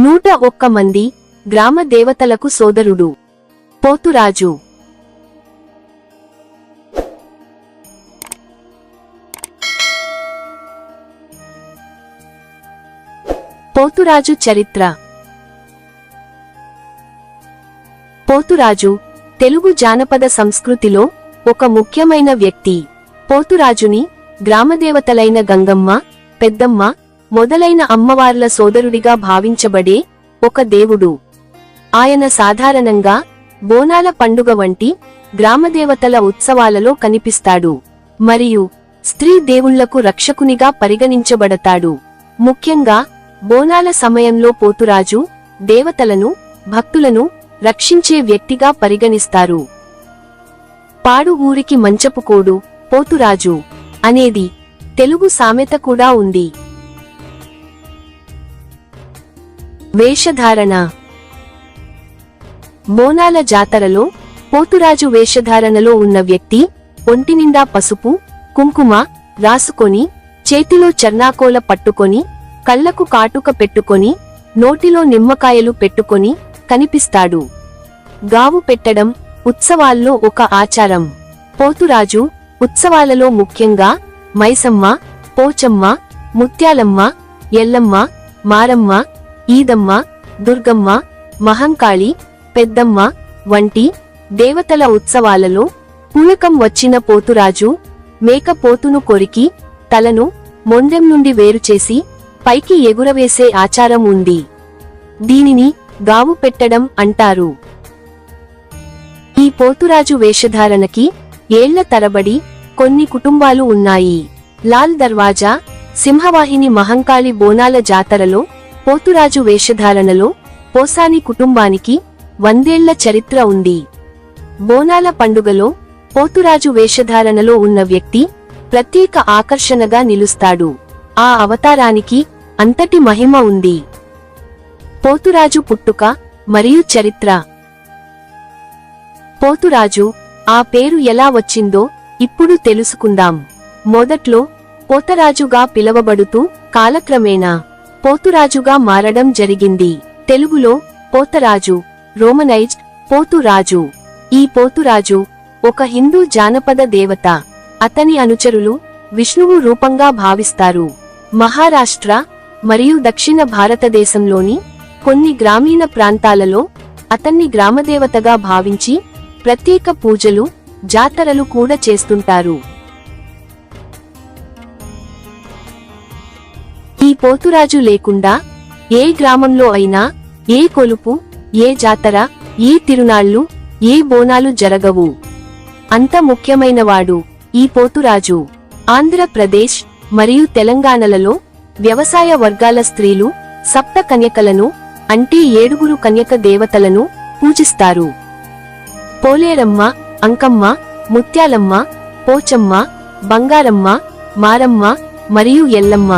నూట ఒక్క మంది గ్రామ దేవతలకు సోదరుడు. పోతురాజు. పోతురాజు చరిత్ర. పోతురాజు తెలుగు జానపద సంస్కృతిలో ఒక ముఖ్యమైన వ్యక్తి. పోతురాజుని గ్రామదేవతలైన గంగమ్మ పెద్దమ్మ మొదలైన అమ్మవార్ల సోదరుడిగా భావించబడే ఒక దేవుడు. ఆయన సాధారణంగా బోనాల పండుగ వంటి గ్రామదేవతల ఉత్సవాలలో కనిపిస్తాడు. మరియు స్త్రీ దేవుళ్ళకు రక్షకునిగా పరిగణించబడతాడు. ముఖ్యంగా బోనాల సమయంలో పోతురాజు దేవతలను భక్తులను రక్షించే వ్యక్తిగా పరిగణిస్తారు. పాడు ఊరికి మంచపుకోడు పోతురాజు అనేది తెలుగు సామెత కూడా ఉంది. వేషధారణ. బోనాల జాతరలో పోతురాజు వేషధారణలో ఉన్న వ్యక్తి ఒంటినిండా పసుపు కుంకుమ రాసుకొని చేతిలో చర్నాకోల పట్టుకొని కళ్ళకు కాటుక పెట్టుకొని నోటిలో నిమ్మకాయలు పెట్టుకొని కనిపిస్తాడు. గావు పెట్టడం ఉత్సవాల్లో ఒక ఆచారం. పోతురాజు ఉత్సవాలలో ముఖ్యంగా మైసమ్మ పోచమ్మ ముత్యాలమ్మ ఎల్లమ్మ మారమ్మ ఈదమ్మ దుర్గమ్మ మహంకాళి పెద్దమ్మ వంటి దేవతల ఉత్సవాలలో పూలకం వచ్చిన పోతురాజు మేకపోతును కొరికి తలను మొండెం నుండి వేరుచేసి పైకి ఎగురవేసే ఆచారం ఉంది. దీనిని గావు పెట్టడం అంటారు. ఈ పోతురాజు వేషధారణకి ఏళ్ళ తరబడి కొన్ని కుటుంబాలు ఉన్నాయి. లాల్ దర్వాజా సింహవాహిని మహంకాళి బోనాల జాతరలో పోతురాజు వేషధారణలో పోసాని కుటుంబానికి వందేళ్ళ చరిత్ర ఉంది. బోనాల పండుగలో పోతురాజు వేషధారణలో ఉన్న వ్యక్తి ప్రత్యేక ఆకర్షణగా నిలుస్తాడు. ఆ అవతారానికి అంతటి మహిమ ఉంది. పోతురాజు పుట్టుక మరియు చరిత్ర. పోతురాజు ఆ పేరు ఎలా వచ్చిందో ఇప్పుడు తెలుసుకుందాం. మొదట్లో పోతరాజుగా పిలవబడుతూ కాలక్రమేణా పోతురాజుగా మారడం జరిగింది. తెలుగులో పోతరాజు రోమనైజ్డ్ పోతురాజు. ఈ పోతురాజు ఒక హిందూ జానపద దేవత. అతని అనుచరులు విష్ణువు రూపంగా భావిస్తారు. మహారాష్ట్ర మరియు దక్షిణ భారతదేశంలోని కొన్ని గ్రామీణ ప్రాంతాలలో అతన్ని గ్రామదేవతగా భావించి ప్రత్యేక పూజలు జాతరలు కూడా చేస్తుంటారు. పోతురాజు లేకుండా ఏ గ్రామంలో అయినా ఏ కొలుపు ఏ జాతర ఏ తిరునాళ్ళు ఏ బోనాలు జరగవు. అంత ముఖ్యమైనవాడు ఈ పోతురాజు. ఆంధ్రప్రదేశ్ మరియు తెలంగాణలలో వ్యవసాయ వర్గాల స్త్రీలు సప్త కన్యకలను అంటే ఏడుగురు కన్యక దేవతలను పూజిస్తారు. పోలేరమ్మ అంకమ్మ ముత్యాలమ్మ పోచమ్మ బంగారమ్మ మారమ్మ మరియు ఎల్లమ్మ.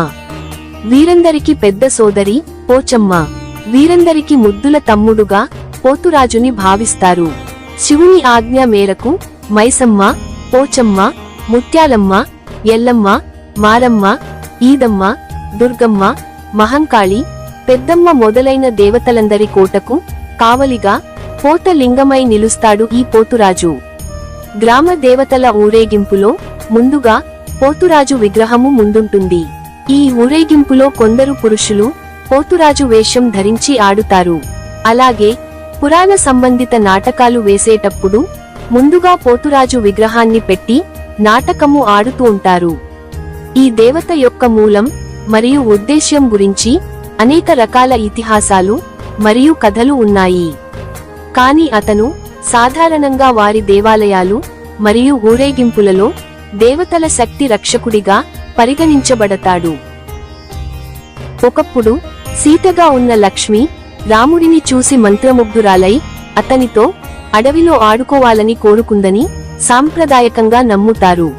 వీరందరికి పెద్ద సోదరి పోచమ్మ. వీరందరికి ముద్దుల తమ్ముడుగా పోతురాజుని భావిస్తారు. శివుని ఆజ్ఞ మేరకు మైసమ్మ పోచమ్మ ముత్యాలమ్మ ఎల్లమ్మ మారమ్మ ఈదమ్మ దుర్గమ్మ మహంకాళి పెద్దమ్మ మొదలైన దేవతలందరి కోటకు కావలిగా పోతలింగమై నిలుస్తాడు ఈ పోతురాజు. గ్రామ దేవతల ఊరేగింపులో ముందుగా పోతురాజు విగ్రహము ముందుంటుంది. ఈ ఊరేగింపులో కొందరు పురుషులు పోతురాజు వేషం ధరించి ఆడుతారు. అలాగే పురాణ సంబంధిత నాటకాలు వేసేటప్పుడు ముందుగా పోతురాజు విగ్రహాన్ని పెట్టి నాటకము ఆడుతూ ఉంటారు. ఈ దేవత యొక్క మూలం మరియు ఉద్దేశ్యం గురించి అనేక రకాల ఇతిహాసాలు మరియు కథలు ఉన్నాయి. కాని అతను సాధారణంగా వారి దేవాలయాలు మరియు ఊరేగింపులలో దేవతల శక్తి రక్షకుడిగా పరిగణించబడతాడు. ఒకప్పుడు సీతగా ఉన్న లక్ష్మి రాముడిని చూసి మంత్రముగ్ధురాలై అతనితో అడవిలో ఆడుకోవాలని కోరుకుందని సాంప్రదాయకంగా నమ్ముతారు.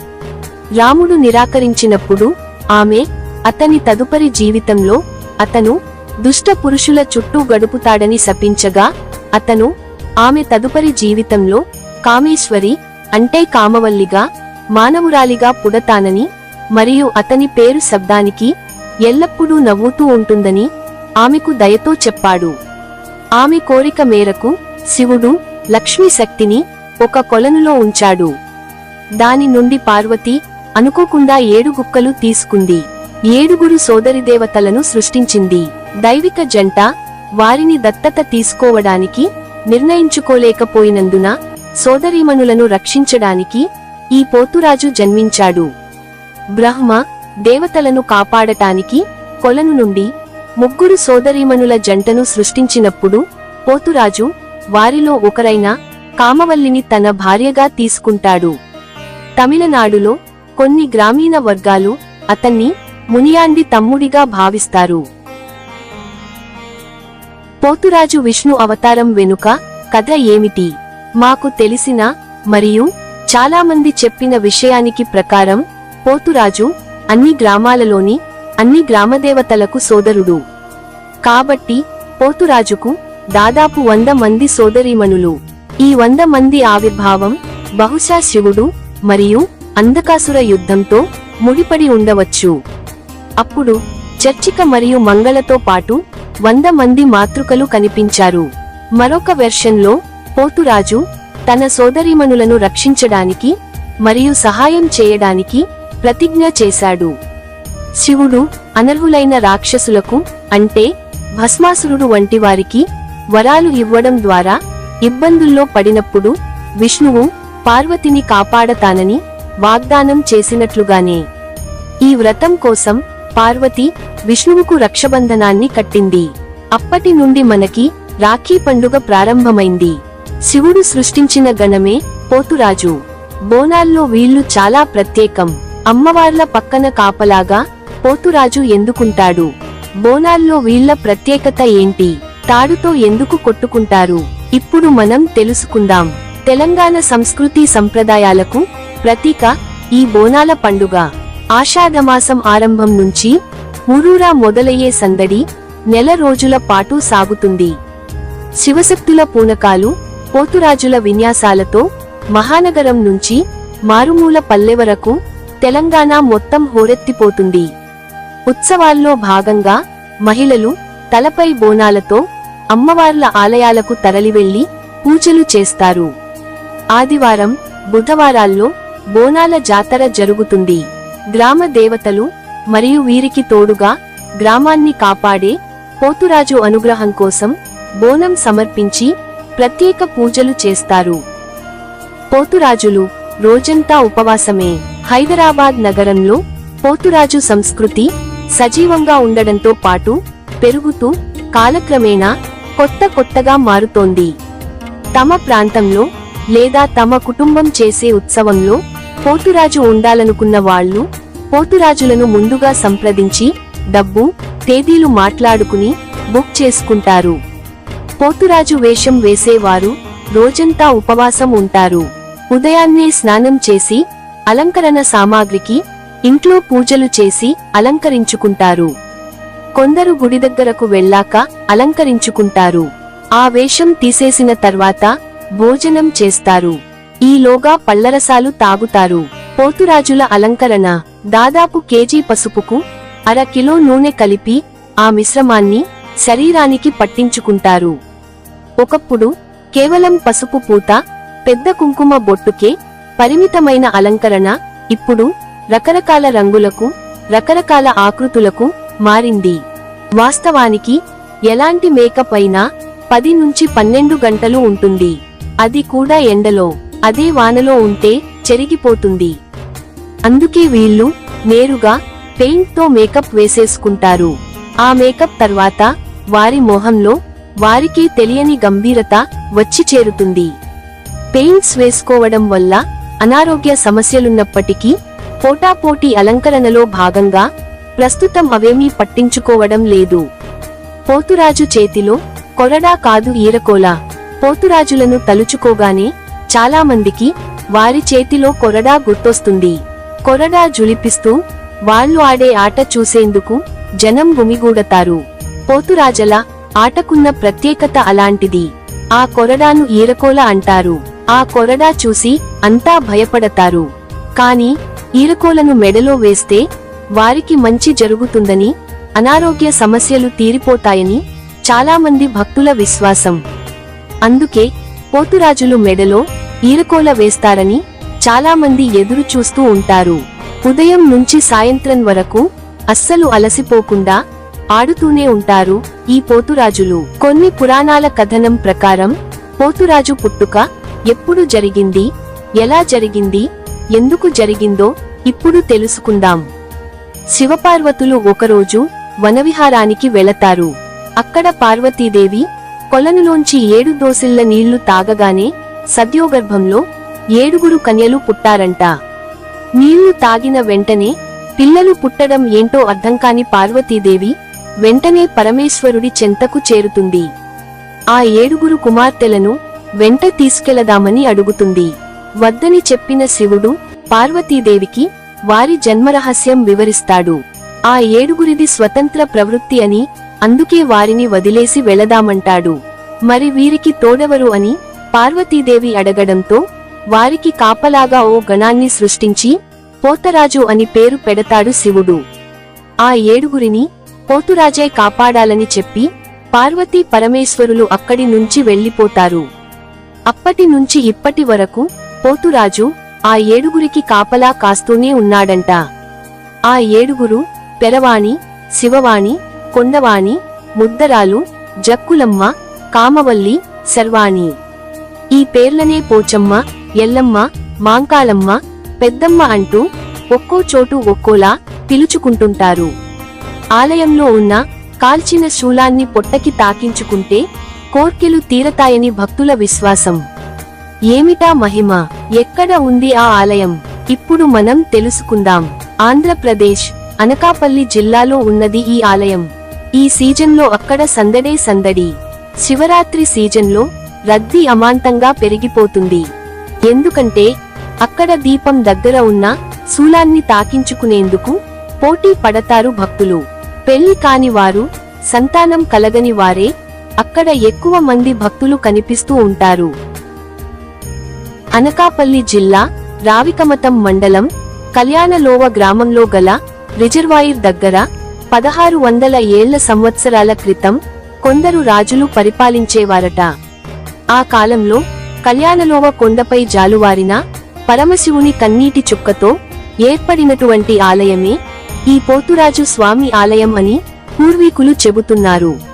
రాముడు నిరాకరించినప్పుడు ఆమె అతని తదుపరి జీవితంలో అతను దుష్ట పురుషుల చుట్టూ గడుపుతాడని శపించగా అతను ఆమె తదుపరి జీవితంలో కామేశ్వరి అంటే కామవల్లిగా మానవురాలిగా పుడతానని మరియు అతని పేరు శబ్దానికి ఎల్లప్పుడూ నవ్వుతూ ఉంటుందని ఆమెకు దయతో చెప్పాడు. ఆమె కోరిక మేరకు శివుడు లక్ష్మీ శక్తిని ఒక కొలనులో ఉంచాడు. దాని నుండి పార్వతి అనుకోకుండా ఏడు గుక్కలు తీసుకుంది. ఏడుగురు సోదరిదేవతలను సృష్టించింది. దైవిక జంట వారిని దత్తత తీసుకోవడానికి నిర్ణయించుకోలేకపోయినందున సోదరీమణులను రక్షించడానికి ఈ పోతురాజు జన్మించాడు. బ్రహ్మ దేవతలను కాపాడటానికి కొలను నుండి ముగ్గురు సోదరీమణుల జంటను సృష్టించినప్పుడు పోతురాజు వారిలో ఒకరైన కామవల్లిని తన భార్యగా తీసుకుంటాడు. తమిళనాడులో కొన్ని గ్రామీణ వర్గాలు అతన్ని మునియాండి తమ్ముడిగా భావిస్తారు. పోతురాజు విష్ణు అవతారం వెనుక కథ ఏమిటి? మాకు తెలిసిన మరియు చాలామంది చెప్పిన విషయానికి ప్రకారం పోతురాజు అన్ని గ్రామాలలోని అన్ని గ్రామదేవతలకు సోదరుడు. కాబట్టి పోతురాజుకు దాదాపు వంద మంది సోదరీమణులు. ఈ వంద మంది ఆవిర్భావం బహుశా శివుడు మరియు అంధకాసుర యుద్ధంతో ముడిపడి ఉండవచ్చు. అప్పుడు చర్చిక మరియు మంగళతో పాటు వంద మంది మాతృకలు కనిపించారు. మరొక వెర్షన్లో పోతురాజు తన సోదరీమణులను రక్షించడానికి మరియు సహాయం చేయడానికి ప్రతిజ్ఞ చేశాడు. శివుడు అనర్హులైన రాక్షసులకు అంటే భస్మాసురుడు వంటి వారికి వరాలు ఇవ్వడం ద్వారా ఇబ్బందుల్లో పడినప్పుడు విష్ణువు పార్వతిని కాపాడతానని వాగ్దానం చేసినట్లుగానే. ఈ వ్రతం కోసం పార్వతి విష్ణువుకు రక్షబంధనాన్ని కట్టింది. అప్పటి నుండి మనకి రాఖీ పండుగ ప్రారంభమైంది. శివుడు సృష్టించిన గణమే పోతురాజు. బోనాల్లో వీళ్ళు చాలా ప్రత్యేకం. అమ్మవార్ల పక్కన కాపలాగా పోతురాజు ఎందుకుంటాడు? బోనాల్లో వీళ్ళ ప్రత్యేకత ఏంటి? తాడుతో ఎందుకు కొట్టుకుంటారు? ఇప్పుడు మనం తెలుసుకుందాం. తెలంగాణ సంస్కృతి సంప్రదాయాలకు ప్రతీక ఈ బోనాల పండుగ. ఆషాఢమాసం ఆరంభం నుంచి ఊరూరా మొదలయ్యే సందడి నెల రోజుల పాటు సాగుతుంది. శివశక్తుల పూనకాలు పోతురాజుల విన్యాసాలతో మహానగరం నుంచి మారుమూల పల్లె వరకు తెలంగాణ మొత్తం హోరెత్తిపోతుంది. ఉత్సవాల్లో భాగంగా మహిళలు తలపై బోనాలతో అమ్మవార్ల ఆలయాలకు తరలివెళ్ళి పూజలు చేస్తారు. ఆదివారం బుధవారాల్లో బోనాల జాతర జరుగుతుంది. గ్రామ దేవతలు మరియు వీరికి తోడుగా గ్రామాన్ని కాపాడే పోతురాజు అనుగ్రహం కోసం బోనం సమర్పించి ప్రత్యేక పూజలు చేస్తారు. పోతురాజులు రోజంతా ఉపవాసమే. హైదరాబాద్ నగరంలో పోతురాజు సంస్కృతి సజీవంగా ఉండడంతో పాటు పెరుగుతూ కాలక్రమేణా కొత్త కొత్తగా మారుతోంది. తమ ప్రాంతంలో లేదా తమ కుటుంబం చేసే ఉత్సవంలో పోతురాజు ఉండాలనుకున్న వాళ్ళు పోతురాజులను ముందుగా సంప్రదించి డబ్బు తేదీలు మాట్లాడుకుని బుక్ చేసుకుంటారు. పోతురాజు వేషం వేసేవారు రోజంతా ఉపవాసం ఉంటారు. ఉదయాన్నే స్నానం చేసి అలంకరణ సామాగ్రికి ఇంట్లో పూజలు చేసి అలంకరించుకుంటారు. కొందరు గుడి దగ్గరకు వెళ్ళాక అలంకరించుకుంటారు. ఆ వేషం తీసేసిన తర్వాత భోజనం చేస్తారు. ఈలోగా పళ్ళరసాలు తాగుతారు. పోతురాజుల అలంకరణ దాదాపు కేజీ పసుపుకు అర కిలో నూనె కలిపి ఆ మిశ్రమాన్ని శరీరానికి పట్టించుకుంటారు. ఒకప్పుడు కేవలం పసుపు పూత పెద్ద కుంకుమ బొట్టుకే పరిమితమైన అలంకరణ ఇప్పుడు రకరకాల రంగులకు రకరకాల ఆకృతులకు మారింది. వాస్తవానికి ఎలాంటి మేకప్ అయినా పది నుంచి పన్నెండు గంటలు ఉంటుంది. అది కూడా ఎండలో అదే వానలో ఉంటే చెరిగిపోతుంది. అందుకే వీళ్ళు నేరుగా పెయింట్తో మేకప్ వేసేసుకుంటారు. ఆ మేకప్ తర్వాత వారి మొహంలో వారికి తెలియని గంభీరత వచ్చి చేరుతుంది. పెయింట్స్ వేసుకోవడం వల్ల అనారోగ్య సమస్యలున్నప్పటికీ పోటాపోటీ అలంకరణలో భాగంగా ప్రస్తుతం అవేమీ పట్టించుకోవడం లేదు. పోతురాజు చేతిలో కొరడా కాదు ఈరకోల. పోతురాజులను తలుచుకోగానే చాలామందికి వారి చేతిలో కొరడా గుర్తొస్తుంది. కొరడా జులిపిస్తూ వాళ్ళు ఆడే ఆట చూసేందుకు జనం గుమిగూడతారు. పోతురాజల ఆటకున్న ప్రత్యేకత అలాంటిది. ఆ కొరడాను ఈరకోల అంటారు. ఆ కొరడా చూసి అంతా భయపడతారు. కాని ఈరకోలను మెడలో వేస్తే వారికి మంచి జరుగుతుందని అనారోగ్య సమస్యలు తీరిపోతాయని చాలామంది భక్తుల విశ్వాసం. అందుకే పోతురాజులు మెడలో ఈరకోల వేస్తారని చాలామంది ఎదురు చూస్తూ ఉంటారు. ఉదయం నుంచి సాయంత్రం వరకు అస్సలు అలసిపోకుండా ఆడుతూనే ఉంటారు ఈ పోతురాజులు. కొన్ని పురాణాల కథనం ప్రకారం పోతురాజు పుట్టుక ఎప్పుడు జరిగింది? ఎలా జరిగింది? ఎందుకు జరిగిందో ఇప్పుడు తెలుసుకుందాం. శివపార్వతులు ఒకరోజు వనవిహారానికి వెళతారు. అక్కడ పార్వతీదేవి కొలనులోంచి ఏడు దోసిళ్ళ నీళ్ళు తాగగానే సద్యోగర్భంలో ఏడుగురు కన్యలు పుట్టారంట. నీళ్ళు తాగిన వెంటనే పిల్లలు పుట్టడం ఏంటో అర్థం కాని పార్వతీదేవి వెంటనే పరమేశ్వరుడి చెంతకు చేరుతుంది. ఆ ఏడుగురు కుమార్తెలను వెంట తీసుకెళదామని అడుగుతుంది. వద్దని చెప్పిన శివుడు పార్వతీదేవికి వారి జన్మరహస్యం వివరిస్తాడు. ఆ ఏడుగురిది స్వతంత్ర ప్రవృత్తి అని అందుకే వారిని వదిలేసి వెళదామంటాడు. మరి వీరికి తోడెవరు అని పార్వతీదేవి అడగడంతో వారికి కాపలాగా ఓ గణాన్ని సృష్టించి పోతరాజు అని పేరు పెడతాడు శివుడు. ఆ ఏడుగురిని పోతురాజే కాపాడాలని చెప్పి పార్వతీ పరమేశ్వరులు అక్కడి నుంచి వెళ్ళిపోతారు అప్పటి నుంచి ఇప్పటి వరకు పోతురాజు ఆ ఏడుగురికి కాపలా కాస్తూనే ఉన్నాడంట. ఆ ఏడుగురు పెరవాణి శివవాణి కొండవాణి ముద్దరాలు జక్కులమ్మ కామవల్లి శర్వాణి. ఈ పేర్లనే పోచమ్మ ఎల్లమ్మ మాంకాలమ్మ పెద్దమ్మ అంటూ ఒక్కో చోటు ఒక్కోలా పిలుచుకుంటుంటారు. ఆలయంలో ఉన్న కాల్చిన శూలాన్ని పొట్టకి తాకించుకుంటే కోర్కెలు తీరతాయని భక్తుల విశ్వాసం. ఏమిటా మహిమ? ఎక్కడ ఉంది ఆ ఆలయం? ఇప్పుడు మనం తెలుసుకుందాం. ఆంధ్రప్రదేశ్ అనకాపల్లి జిల్లాలో ఉన్నది ఈ ఆలయం. ఈ సీజన్లో అక్కడ సందడే సందడి. శివరాత్రి సీజన్లో రద్దీ అమాంతంగా పెరిగిపోతుంది. ఎందుకంటే అక్కడ దీపం దగ్గర ఉన్న శూలాన్ని తాకించుకునేందుకు పోటీ పడతారు భక్తులు. పెళ్ళి కాని వారు సంతానం కలగని వారే అక్కడ ఎక్కువ మంది భక్తులు కనిపిస్తూ ఉంటారు. అనకాపల్లి జిల్లా రావికమతం మండలం కళ్యాణలోవ గ్రామంలో గల రిజర్వాయిర్ దగ్గర పదహారు వందల ఏళ్ళ సంవత్సరాల క్రితం కొందరు రాజులు పరిపాలించేవారట. ఆ కాలంలో కళ్యాణలోవ కొండపై జాలువారిన పరమశివుని కన్నీటి చుక్కతో ఏర్పడినటువంటి ఆలయమే ఈ పోతురాజు స్వామి ఆలయం అని పూర్వీకులు చెబుతున్నారు.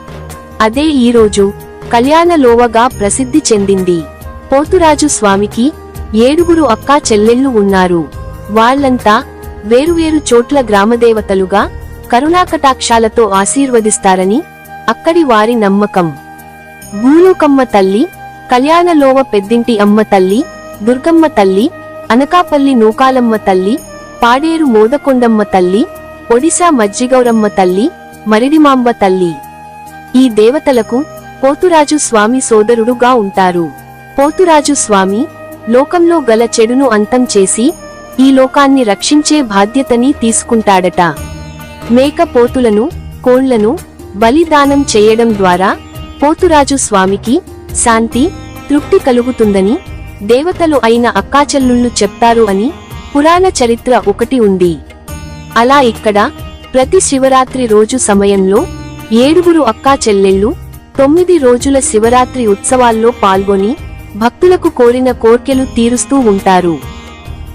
అదే ఈరోజు కళ్యాణలోవగా ప్రసిద్ధి చెందింది. పోతురాజు స్వామికి ఏడుగురు అక్కా చెల్లెళ్ళు ఉన్నారు. వాళ్ళంతా వేరువేరు చోట్ల గ్రామదేవతలుగా కరుణాకటాక్షాలతో ఆశీర్వదిస్తారని అక్కడి వారి నమ్మకం. భూలోకమ్మ తల్లి కళ్యాణలోవ పెద్దింటి అమ్మ తల్లి దుర్గమ్మ తల్లి అనకాపల్లి నూకాలమ్మ తల్లి పాడేరు మోదకొండమ్మ తల్లి ఒడిశా మజ్జిగౌరమ్మ తల్లి మరిడిమాంబ తల్లి. ఈ దేవతలకు పోతురాజు స్వామి సోదరుడుగా ఉంటారు. పోతురాజు స్వామి లోకంలో గల చెడును అంతం చేసి ఈ లోకాన్ని రక్షించే బాధ్యతని తీసుకుంటాడట. మేక పోతులను కోళ్ళను బలిదానం చేయడం ద్వారా పోతురాజు స్వామికి శాంతి తృప్తి కలుగుతుందని దేవతలు అయిన అక్కాచెల్లుళ్ళు చెప్తారు అని పురాణ చరిత్ర ఒకటి ఉంది. అలా ఇక్కడ ప్రతి శివరాత్రి రోజు సమయంలో ఏడుగురు అక్కా చెల్లెళ్ళు తొమ్మిది రోజుల శివరాత్రి ఉత్సవాల్లో పాల్గొని భక్తులకు కోరిన కోర్కెలు తీరుస్తూ ఉంటారు.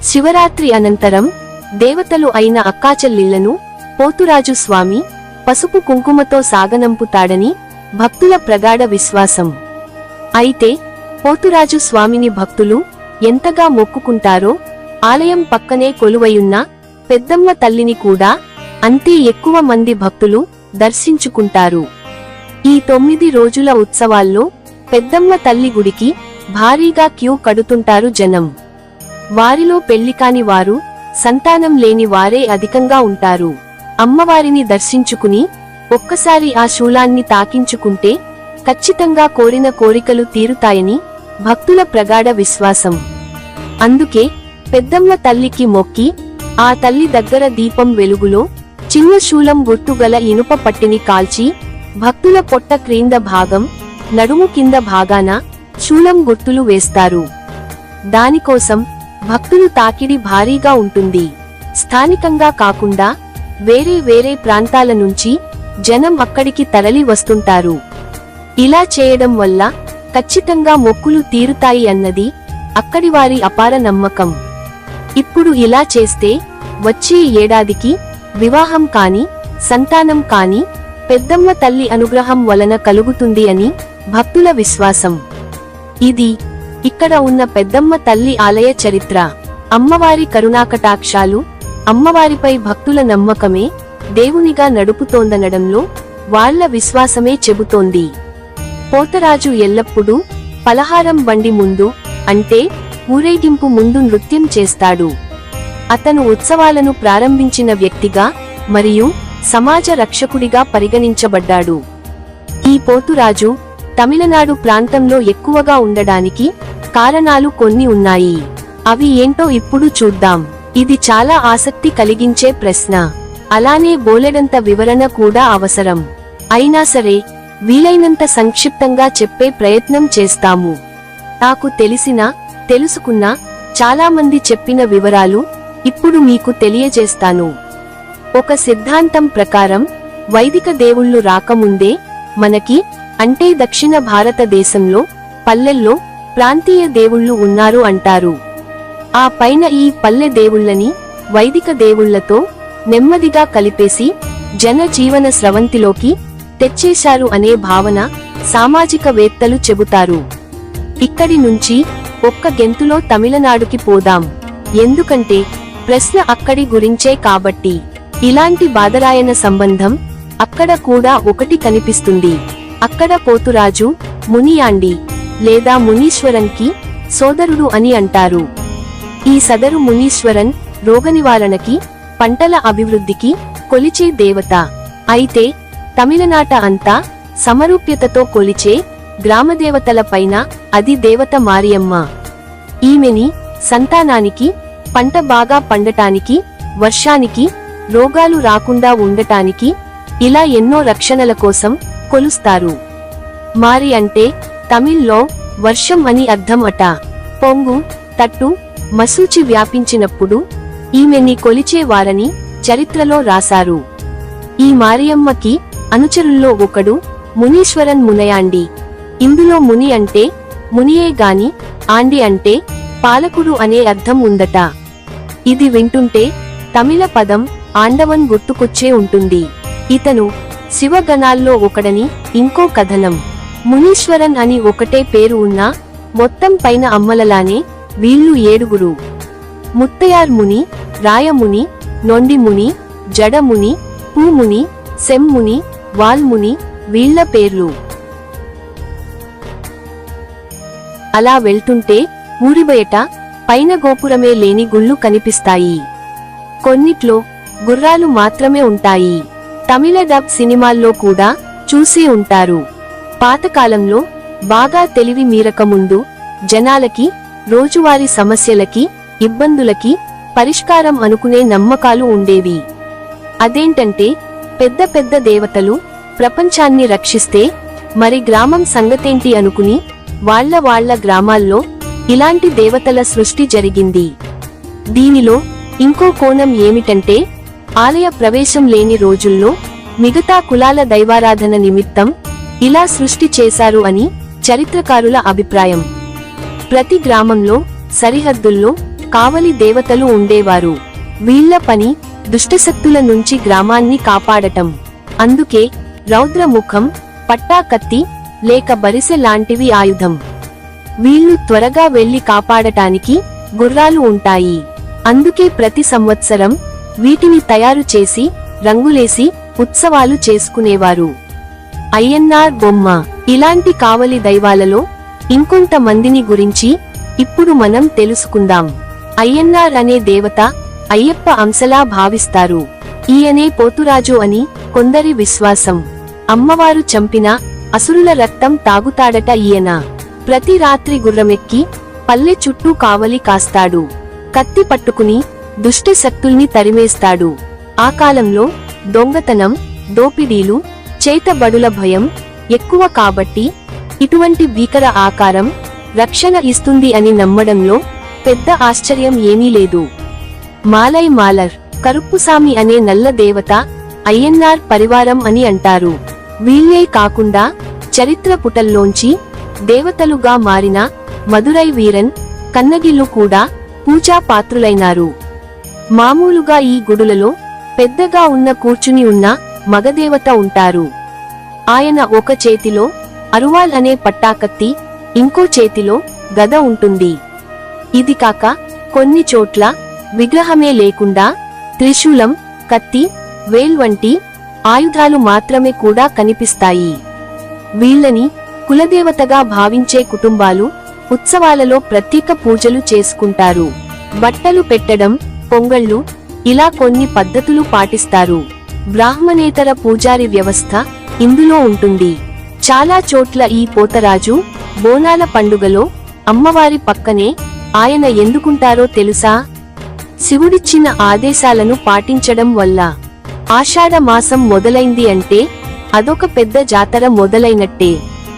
శివరాత్రి అనంతరం దేవతలు అయిన అక్కాచెల్లిళ్ళను పోతురాజు స్వామి పసుపు కుంకుమతో సాగనంపుతాడని భక్తుల ప్రగాఢ విశ్వాసం. అయితే పోతురాజు స్వామిని భక్తులు ఎంతగా మొక్కుకుంటారో ఆలయం పక్కనే కొలువయున్న పెద్దమ్మ తల్లిని కూడా అంతే ఎక్కువ మంది భక్తులు దర్శించుకుంటారు. ఈ తొమ్మిది రోజుల ఉత్సవాల్లో పెద్దమ్మ తల్లి గుడికి భారీగా క్యూ కడుతుంటారు జనం. వారిలో పెళ్ళికాని వారు సంతానం లేని వారే అధికంగా ఉంటారు. అమ్మవారిని దర్శించుకుని ఒక్కసారి ఆ శూలాన్ని తాకించుకుంటే ఖచ్చితంగా కోరిన కోరికలు తీరుతాయని భక్తుల ప్రగాఢ విశ్వాసం. అందుకే పెద్దమ్మ తల్లికి మొక్కి ఆ తల్లి దగ్గర దీపం వెలుగులో చిన్న శూలం గుర్తుగల ఇనుప పట్టిని కాల్చి భక్తుల పొట్ట క్రింద భాగం నడుము కింద భాగాన శూలం గుర్తులు వేస్తారు. దానికోసం భక్తులు తాకిడి భారీగా ఉంటుంది. స్థానికంగా కాకుండా వేరే వేరే ప్రాంతాల నుంచి జనం అక్కడికి తరలి వస్తుంటారు. ఇలా చేయడం వల్ల ఖచ్చితంగా మొక్కులు తీరుతాయి అన్నది అక్కడి వారి అపార నమ్మకం. ఇప్పుడు ఇలా చేస్తే వచ్చే ఏడాదికి వివాహం కాని సంతానం కాని పెద్దమ్మ తల్లి అనుగ్రహం వలన కలుగుతుంది అని భక్తుల విశ్వాసం. ఇది ఇక్కడ ఉన్న పెద్దమ్మ తల్లి ఆలయ చరిత్ర. అమ్మవారి కరుణాకటాక్షాలు అమ్మవారిపై భక్తుల నమ్మకమే దేవునిగా నడుపుతోందనడంలో వాళ్ళ విశ్వాసమే చెబుతోంది. పోతరాజు ఎల్లప్పుడూ పలహారం బండి ముందు అంటే ఊరేగింపు ముందు నృత్యం చేస్తాడు. అతను ఉత్సవాలను ప్రారంభించిన వ్యక్తిగా మరియు సమాజ రక్షకుడిగా పరిగణించబడ్డాడు. ఈ పోతురాజు తమిళనాడు ప్రాంతంలో ఎక్కువగా ఉండడానికి కారణాలు కొన్ని ఉన్నాయి. అవి ఏంటో ఇప్పుడు చూద్దాం. ఇది చాలా ఆసక్తి కలిగించే ప్రశ్న. అలానే బోలెడంత వివరణ కూడా అవసరం. అయినా సరే వీలైనంత సంక్షిప్తంగా చెప్పే ప్రయత్నం చేస్తాము. నాకు తెలిసిన తెలుసుకున్న చాలామంది చెప్పిన వివరాలు ఇప్పుడు మీకు తెలియజేస్తాను. ఒక సిద్ధాంతం ప్రకారం వైదిక దేవుళ్ళు రాకముందే మనకి అంటే దక్షిణ భారతదేశంలో పల్లెల్లో ప్రాంతీయ దేవుళ్ళు ఉన్నారు అంటారు. ఆ పైన ఈ పల్లె దేవుళ్ళని వైదిక దేవుళ్ళతో నెమ్మదిగా కలిపేసి జన జీవన స్రవంతిలోకి తెచ్చేశారు అనే భావన సామాజిక వేత్తలు చెబుతారు. ఇక్కడి నుంచి ఒక్క గెంతులో తమిళనాడుకి పోదాం. ఎందుకంటే ప్రశ్న అక్కడి గురించే కాబట్టి. ఇలాంటి బాదరాయన సంబంధం అక్కడ కూడా ఒకటి కనిపిస్తుంది. అక్కడ పోతురాజు మునియాండి లేదా మునీశ్వరన్కి సోదరుడు అని అంటారు. ఈ సదరు మునీశ్వరన్ రోగనివారణకి పంటల అభివృద్ధికి కొలిచే దేవత. అయితే తమిళనాట అంతా సమరూప్యతతో కొలిచే గ్రామదేవతల పైన అది దేవత మారియమ్మ. ఈమెని సంతానానికి పంట బాగా పండటానికి వర్షానికి రోగాలు రాకుండా ఉండటానికి ఇలా ఎన్నో రక్షణల కోసం కొలుస్తారు. మారి అంటే తమిళ్ళో వర్షం అని అర్థం అట. పొంగు తట్టు మసూచి వ్యాపించినప్పుడు ఈమెని కొలిచేవారని చరిత్రలో రాశారు. ఈ మారియమ్మకి అనుచరుల్లో ఒకడు మునీశ్వరన్ మునయాండి. ఇందులో ముని అంటే మునియే గాని ఆండి అంటే పాలకుడు అనే అర్థం ఉందట. ఇది వింటుంటే తమిళ పదం ఆండవన్ గుర్తుకొచ్చే ఉంటుంది. ఇతను శివగణాల్లో ఒకడని ఇంకో కథనం. మునీశ్వరన్ అని ఒకటే పేరు ఉన్నా మొత్తం పైన అమ్మలలానే వీళ్ళు ఏడుగురు. ముత్తయార్ ముని రాయముని నొండిముని జడముని పూముని సెమ్ముని వాల్ముని వీళ్ళ పేర్లు. అలా వెళ్తుంటే ఊరి బయట పైన గోపురమే లేని గుళ్ళు కనిపిస్తాయి. కొన్నిట్లో గుర్రాలు మాత్రమే ఉంటాయి. తమిళ డబ్ సినిమాల్లో కూడా చూసే ఉంటారు. పాతకాలంలో బాగా తెలివి మీరకముందు జనాలకి రోజువారీ సమస్యలకి ఇబ్బందులకి పరిష్కారం అనుకునే నమ్మకాలు ఉండేవి. అదేంటంటే పెద్ద పెద్ద దేవతలు ప్రపంచాన్ని రక్షిస్తే మరి గ్రామం సంగతేంటి అనుకుని వాళ్ళ వాళ్ళ గ్రామాల్లో ఇలాంటి దేవతల సృష్టి జరిగింది. దీనిలో ఇంకో కోణం ఏమిటంటే ఆలయ ప్రవేశం లేని రోజుల్లో మిగతా కులాల దైవారాధన నిమిత్తం ఇలా సృష్టి చేశారు అని చరిత్రకారుల అభిప్రాయం. ప్రతి గ్రామంలో సరిహద్దుల్లో కావలి దేవతలు ఉండేవారు. వీళ్ళ పని దుష్టశక్తుల నుంచి గ్రామాన్ని కాపాడటం. అందుకే రౌద్రముఖం పట్టా కత్తి లేక బరిసె లాంటివి ఆయుధం. వీళ్ళు త్వరగా వెళ్ళి కాపాడటానికి గుర్రాలు ఉంటాయి. అందుకే ప్రతి సంవత్సరం వీటిని తయారు చేసి రంగులేసి ఉత్సవాలు చేసుకునేవారు. అయ్యన్నార్ బొమ్మ. ఇలాంటి కావలి దైవాలలో ఇంకొంత మందిని గురించి ఇప్పుడు మనం తెలుసుకుందాం. అయ్యన్నార్ అనే దేవత అయ్యప్ప అంశలా భావిస్తారు. ఈయనే పోతురాజు అని కొందరి విశ్వాసం. అమ్మవారు చంపిన అసురుల రక్తం తాగుతాడట ఈయన. ప్రతి రాత్రి గుర్రమెక్కి పల్లె చుట్టూ కావలి కాస్తాడు. కత్తి పట్టుకుని దుష్ట శక్తుల్ని తరిమేస్తాడు. ఆ కాలంలో దొంగతనం దోపిడీలు చేతబడుల భయం ఎక్కువ కాబట్టి ఇటువంటి భీకర ఆకారం రక్షణ ఇస్తుంది అని నమ్మడంలో పెద్ద ఆశ్చర్యం ఏమీ లేదు. మాలై మాలర్ కరుప్పుసామి అనే నల్ల దేవత అయ్యన్నార్ పరివారం అని అంటారు. వీళ్ళే కాకుండా చరిత్ర పుటల్లోంచి దేవతలుగా మారిన మదురై వీరన్ కన్నగిల్లు కూడా పూజా పాత్రులైనారు. మామూలుగా ఈ గుడులలో పెద్దగా ఉన్న కూర్చుని ఉన్న మగదేవత ఉంటారు. ఆయన ఒక చేతిలో అరువాల్ అనే పట్టాకత్తి ఇంకో చేతిలో గద ఉంటుంది. ఇది కాక కొన్ని చోట్ల విగ్రహమే లేకుండా త్రిశూలం కత్తి వేల్ వంటి ఆయుధాలు మాత్రమే కూడా కనిపిస్తాయి. వీళ్ళని కులదేవతగా భావించే కుటుంబాలు ఉత్సవాలలో ప్రత్యేక పూజలు చేసుకుంటారు. బట్టలు పెట్టడం పొంగళ్ళు ఇలా కొన్ని పద్ధతులు పాటిస్తారు. బ్రాహ్మణేతర పూజారి వ్యవస్థ ఇందులో ఉంటుంది. చాలా చోట్ల ఈ పోతరాజు బోనాల పండుగలో అమ్మవారి పక్కనే ఆయన ఎందుకుంటారో తెలుసా? శివుడిచ్చిన ఆదేశాలను పాటించడం వల్ల ఆషాఢ మాసం మొదలైంది అంటే అదొక పెద్ద జాతర మొదలైనట్టే.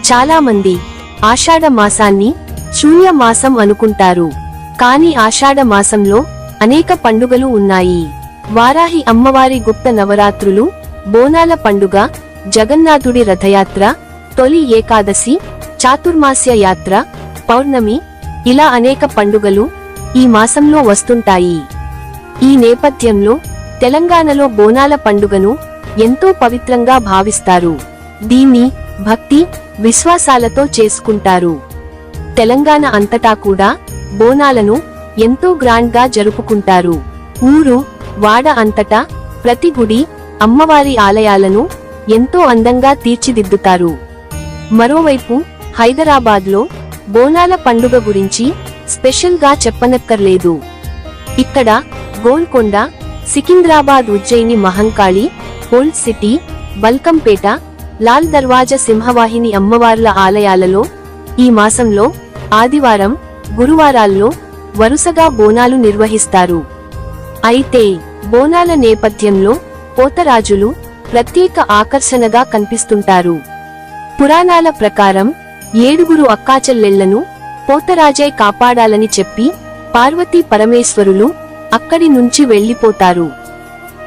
చాలా మంది ఆషాఢ మాసాన్ని శూన్య మాసం అనుకుంటారు. కాని ఆషాఢ మాసంలో అనేక పండుగలు ఉన్నాయి. వారాహి అమ్మవారి గుప్త నవరాత్రులు బోనాల పండుగ జగన్నాథుడి రథయాత్ర తొలి ఏకాదశి చాతుర్మాస్య యాత్ర పౌర్ణమి ఇలా అనేక పండుగలు ఈ మాసంలో వస్తుంటాయి. ఈ నేపథ్యంలో తెలంగాణలో బోనాల పండుగను ఎంతో పవిత్రంగా భావిస్తారు. దీన్ని భక్తి విశ్వాసాలతో చేసుకుంటారు. తెలంగాణ అంతటా కూడా బోనాలను ఎంతో గ్రాండ్గా జరుపుకుంటారు. ఊరు వాడ అంతటా ప్రతి గుడి అమ్మవారి ఆలయాలను ఎంతో అందంగా తీర్చిదిద్దుతారు. మరోవైపు హైదరాబాద్లో బోనాల పండుగ గురించి స్పెషల్గా చెప్పనక్కర్లేదు. ఇక్కడ గోల్కొండ సికింద్రాబాద్ ఉజ్జయిని మహంకాళి ఓల్డ్ సిటీ బల్కంపేట లాల్ దర్వాజా సింహవాహిని అమ్మవార్ల ఆలయాలలో ఈ మాసంలో ఆదివారం గురువారాల్లో వరుసగా బోనాలు నిర్వహిస్తారు. అయితే బోనాల నేపథ్యంలో పోతరాజులు ప్రత్యేక ఆకర్షణగా కనిపిస్తుంటారు. పురాణాల ప్రకారం ఏడుగురు అక్కాచెల్లెళ్ళను పోతరాజే కాపాడాలని చెప్పి పార్వతీ పరమేశ్వరులు అక్కడి నుంచి వెళ్ళిపోతారు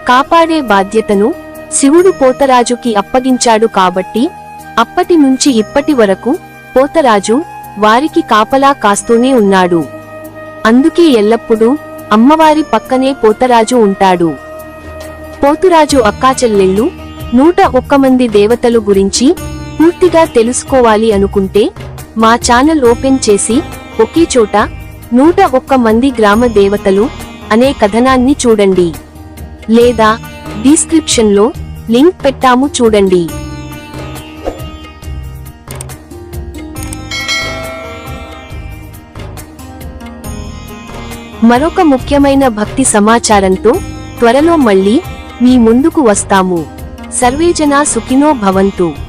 కాపాడే బాధ్యతను శివుడు పోతరాజుకి అప్పగించాడు కాబట్టి అప్పటి నుంచి ఇప్పటి వరకు పోతరాజు వారికి కాపలా కాస్తూనే ఉన్నాడు. అందుకే ఎల్లప్పుడూ అమ్మవారి పక్కనే పోతరాజు ఉంటాడు. పోతురాజు అక్కాచెల్లెళ్ళు నూట ఒక్క మంది దేవతలు గురించి పూర్తిగా తెలుసుకోవాలి అనుకుంటే మా ఛానల్ ఓపెన్ చేసి ఒకే చోట నూట ఒక్క మంది గ్రామ దేవతలు అనే కథనాన్ని చూడండి. లేదా డిస్క్రిప్షన్లో లింక్ పెట్టాము చూడండి. మరొక ముఖ్యమైన భక్తి సమాచారంతో త్వరలో మళ్ళీ మీ ముందుకు వస్తాము. సర్వేజనా సుఖినో భవంతు.